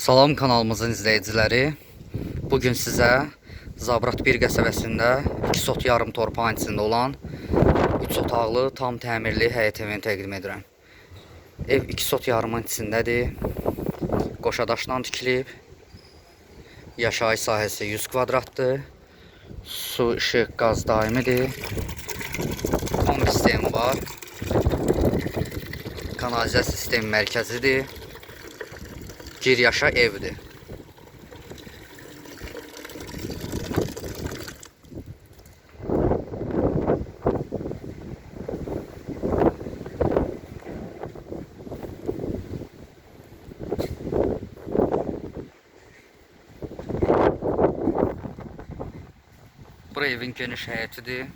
Salam kanalımızın izləyiciləri. Bugün sizə Zabrat 1 qəsəbəsində 2 sot yarım torpağın içində olan 3 otaqlı tam təmirli həyət evini təqdim edirəm. Ev 2 sot yarımın içindədir. Qoşadaşdan tikilib. Yaşayış sahəsi 100 kvadratdır. Su, işıq, qaz daimidir. Kombi sistemi var. Kanalizasiya sistemi mərkəzidir. Gir yaşa evdir. Bura evin geniş həyətidir.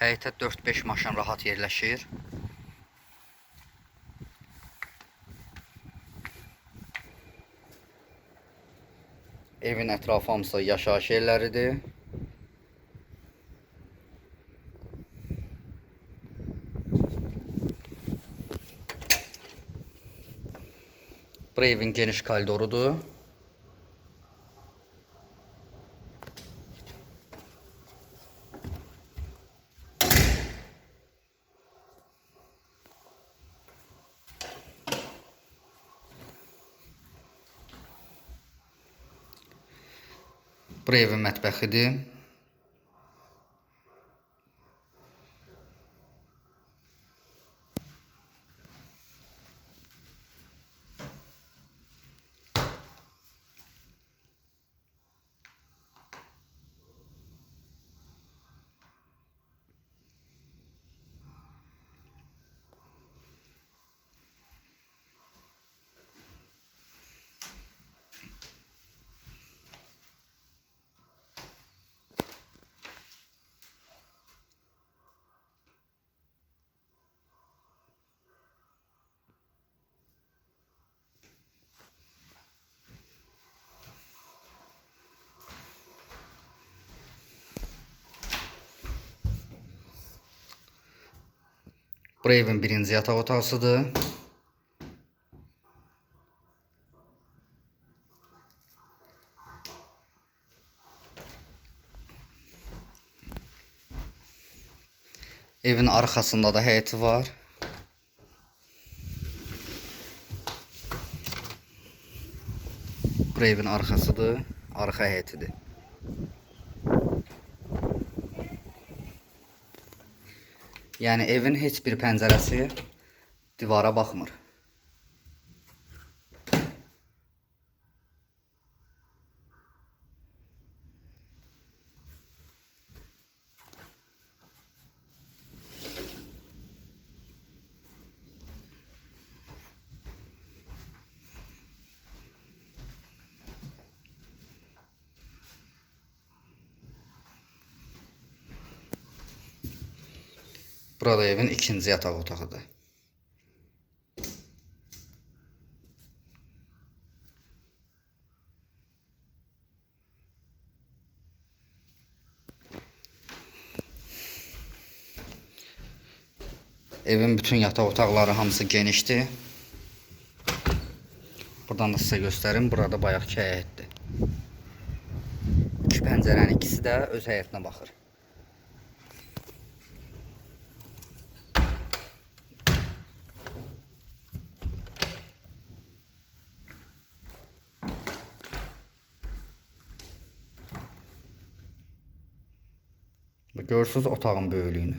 Həyətə 4-5 maşın rahat yerləşir. Evin ətrafı hamısı yaşayış yerləridir. Bura evin geniş koridorudur. Brevi mətbəxidir. Bura evin birinci yataq otağısıdır. Evin arxasında da həyəti var. Bura evin arxasıdır, arxa həyətidir. Yəni evin heç bir pəncərəsi divara baxmır. Burada evin ikinci yataq otağıdır. Evin bütün yataq otaqları hamısı genişdir. Buradan da sizə göstərim. Burada bayaqki həyətdir. İki pəncərənin ikisi də öz həyətinə baxır. Görürsüz otağın böyüklüyünü.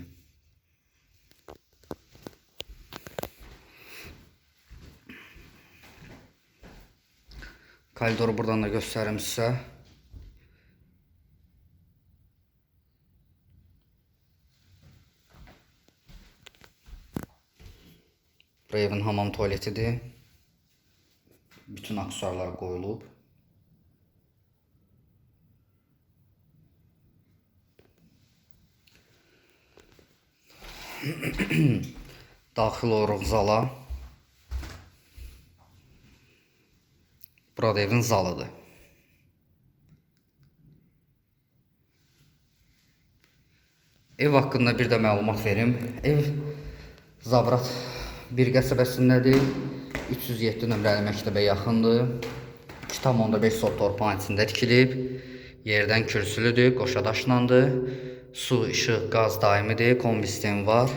Koridoru buradan da göstərim sizə. Bu evin hamam tualetidir. Bütün aksesuarlar qoyulub. Daxil oluruq zala. Burada evin zalıdır. Ev haqqında bir də məlumat verim. Ev Zavrat bir qəsəbəsindədir. 307 nömrəli məktəbə yaxındır. 2,5 sot torpağın içində tikilib. Yerdən kürsülüdür, qoşadaşlandır. Su, işıq, qaz daimidir, kombi sistemi var.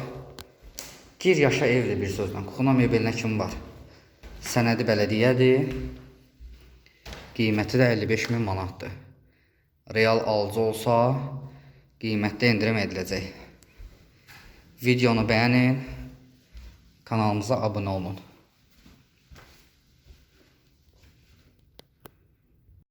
Gir yaşa evdir bir sözlə. Kuxuna mebelinə kim var? Sənədi bələdiyyədir. Qiyməti də 55 min manatdır. Real alıcı olsa qiymətdə endirim ediləcək. Videonu bəyənin, kanalımıza abunə olun.